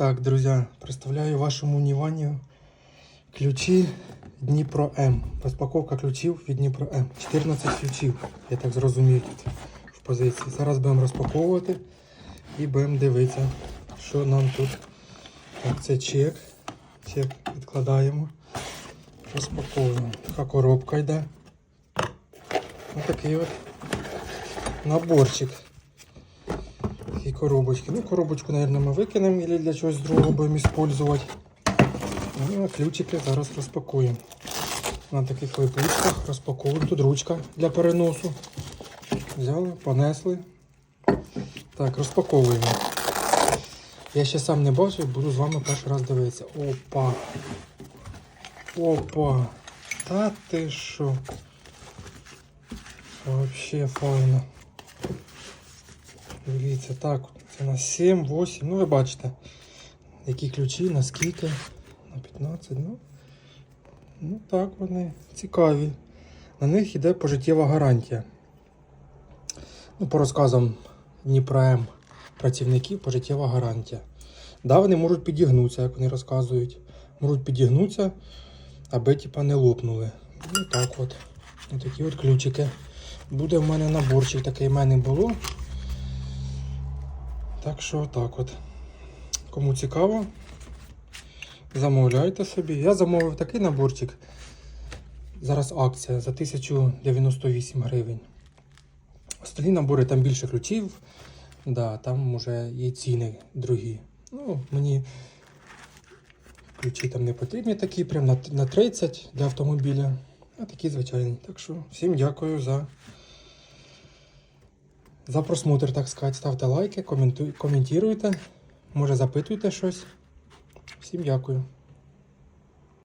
Так, друзі, представляю вашому вниманию ключі Дніпро М. Розпаковка ключів від Дніпро М. 14 ключів, я так зрозумів тут в позиції. Зараз будемо розпаковувати і будемо дивитися, що нам тут. Так, це чек. Чек відкладаємо. Розпаковуємо. Така коробка йде. Ось такий от наборчик. Такі коробочки. Ну, коробочку, мабуть, ми викинемо або для чогось другого будемо використовувати. Ну, а ключики зараз розпакуємо. На таких липучках розпаковуємо. Тут ручка для переносу. Взяли, понесли. Так, розпаковуємо. Я ще сам не бачив, буду з вами перший раз дивитися. Опа. Опа. Та ти що? Вообще файно. Дивіться, так, це на 7, 8, ну ви бачите, які ключі, на скільки, на 15, ну, ну так вони цікаві. На них йде пожиттєва гарантія. Ну, по розказам Дніпра працівників пожиттєва гарантія. Да, вони можуть підігнутися, як вони розказують. Можуть підігнутися, аби типа не лопнули. Ну так от. Ось такі от ключики. Буде в мене наборчик, такий в мене було. Так що так от. Кому цікаво, замовляйте собі. Я замовив такий наборчик. Зараз акція за 1098 гривень. Остальні набори там більше ключів. Да, там вже є ціни другі. Ну, мені ключі там не потрібні такі, прям на 30 для автомобіля. А такі звичайні. Так що всім дякую за. За просмотр, так сказати, ставте лайки, коментуй, коментуйте, може запитуйте щось. Всім дякую.